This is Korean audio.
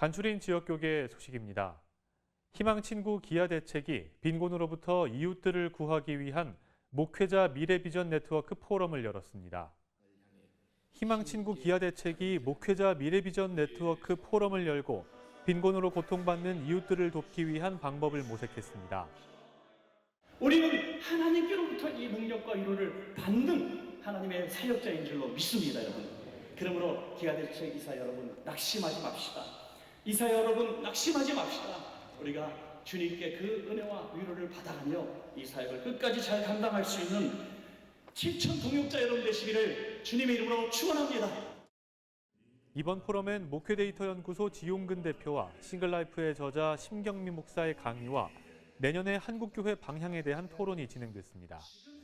간추린 지역교계 소식입니다. 희망친구 기아 대책이 빈곤으로부터 이웃들을 구하기 위한 목회자 미래비전 네트워크 포럼을 열었습니다. 희망친구 기아 대책이 목회자 미래비전 네트워크 포럼을 열고 빈곤으로 고통받는 이웃들을 돕기 위한 방법을 모색했습니다. 우리는 하나님께로부터 이 능력과 위로를 받는 하나님의 사역자인 줄로 믿습니다, 여러분. 그러므로 기아 대책 이사 여러분 낙심하지 맙시다. 이사 여러분 낙심하지 맙시다. 우리가 주님께 그 은혜와 위로를 받아가며 이 사역을 끝까지 잘 감당할 수 있는 7천 동역자 여러분 되시기를 주님의 이름으로 축원합니다. 이번 포럼엔 목회 데이터 연구소 지용근 대표와 싱글라이프의 저자 심경미 목사의 강의와 내년의 한국교회 방향에 대한 토론이 진행됐습니다.